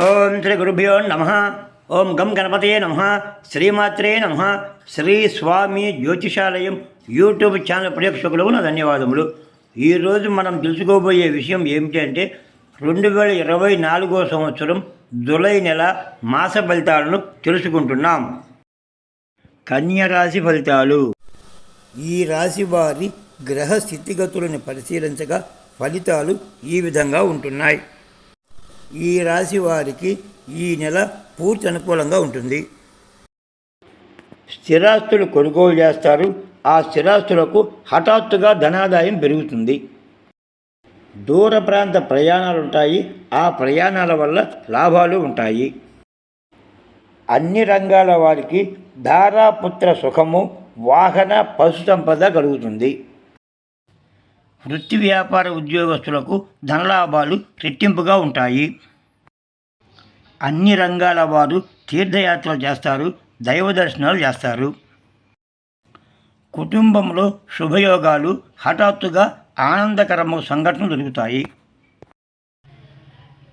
ఓం శ్రీ గురుభ్యో నమ. ఓం గం గణపతయే నమ. శ్రీమాత్రే నమ. శ్రీ స్వామి జ్యోతిషాలయం యూట్యూబ్ ఛానల్ ప్రేక్షకులకు నా ధన్యవాదములు. ఈరోజు మనం తెలుసుకోబోయే విషయం ఏమిటంటే రెండు వేల ఇరవై నాలుగో సంవత్సరం జులై నెల మాస ఫలితాలను తెలుసుకుంటున్నాం. కన్య రాశి ఫలితాలు. ఈ రాశి వారి గ్రహ స్థితిగతులను పరిశీలించగా ఫలితాలు ఈ విధంగా ఉంటున్నాయి. ఈ రాశి వారికి ఈ నెల పూర్తి అనుకూలంగా ఉంటుంది. స్థిరాస్తులు కొనుగోలు చేస్తారు. ఆ స్థిరాస్తులకు హఠాత్తుగా ధనాదాయం పెరుగుతుంది. దూర ప్రాంత ప్రయాణాలు ఉంటాయి. ఆ ప్రయాణాల వల్ల లాభాలు ఉంటాయి. అన్ని రంగాల వారికి ధారాపుత్ర సుఖము వాహన పశు సంపద కలుగుతుంది. వృత్తి వ్యాపార ఉద్యోగస్తులకు ధనలాభాలు రెట్టింపుగా ఉంటాయి. అన్ని రంగాల వారు తీర్థయాత్రలు చేస్తారు దైవ దర్శనాలు చేస్తారు. కుటుంబంలో శుభయోగాలు హఠాత్తుగా ఆనందకరమైన సంఘటనలు జరుగుతాయి.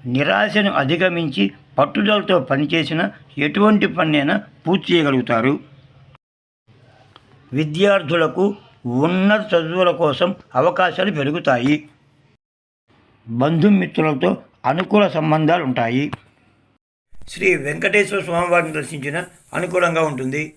నిరాశను అధిగమించి పట్టుదలతో పనిచేసిన ఎటువంటి పనైనా పూర్తి చేయగలుగుతారు. విద్యార్థులకు ఉన్నత చదువుల కోసం అవకాశాలు పెరుగుతాయి. బంధుమిత్రులతో అనుకూల సంబంధాలు ఉంటాయి శ్రీ వెంకటేశ్వర స్వామివారిని దర్శించిన అనుకూలంగా ఉంటుంది.